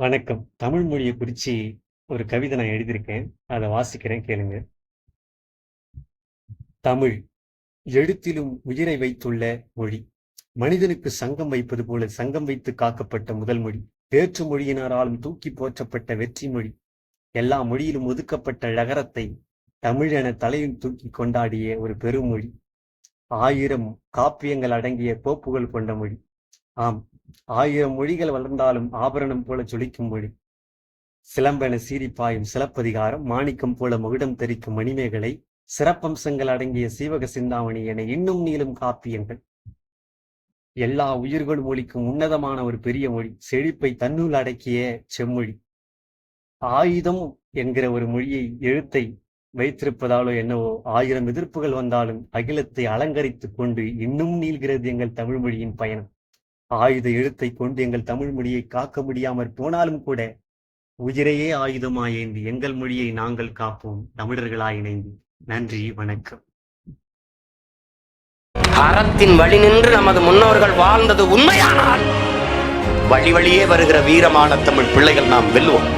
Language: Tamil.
வணக்கம். தமிழ் மொழியை குறித்து ஒரு கவிதை நான் எழுதியிருக்கேன். அத வாசிக்கிறேன் கேளுங்க. தமிழ் எழுத்திலும் உயிரை வைத்துள்ள மொழி. மனிதனுக்கு சங்கம் வைப்பது போல சங்கம் வைத்து காக்கப்பட்ட முதல் மொழி. வேற்று மொழியினராலும் தூக்கி போற்றப்பட்ட வெற்றி மொழி. எல்லா மொழியிலும் ஒதுக்கப்பட்ட ழகரத்தை தமிழ் என தலையில் தூக்கி கொண்டாடிய ஒரு பெருமொழி. ஆயிரம் காப்பியங்கள் அடங்கிய கோப்புகள் கொண்ட மொழி. ஆம் ஆயிரம் மொழிகள் வளர்ந்தாலும் ஆபரணம் போல ஜொலிக்கும் மொழி. சிலம்பென சீறிப்பாயும் சிலப்பதிகாரம் மாணிக்கம் போல மகுடம் தெரிக்கும் மணிமேகலை சிறப்பம்சங்கள் அடங்கிய சீவக சிந்தாமணி என இன்னும் நீளும் காப்பியங்கள். எல்லா உயிர்களும் ஒழிக்கும் உன்னதமான ஒரு பெரிய மொழி. செழிப்பை தன்னுள் அடக்கிய செம்மொழி. ஆயுதம் என்கிற ஒரு மொழியை எழுத்தை வைத்திருப்பதாலோ என்னவோ ஆயிரம் எதிர்ப்புகள் வந்தாலும் அகிலத்தை அலங்கரித்துக் கொண்டு இன்னும் நீள்கிறது எங்கள் தமிழ் மொழியின் பயணம். ஆயுத எழுத்தை கொண்டு எங்கள் தமிழ் மொழியை காக்க முடியாமற் போனாலும் கூட உயிரையே ஆயுதமாய் எங்கள் மொழியை நாங்கள் காப்போம் தமிழர்களாய் இணைந்து. நன்றி வணக்கம். அறத்தின் வழி நின்று நமது முன்னோர்கள் வாழ்ந்தது உண்மையானால் வழி வழியே வருகிற வீரமான தமிழ் பிள்ளைகள் நாம் வெல்லுவோம்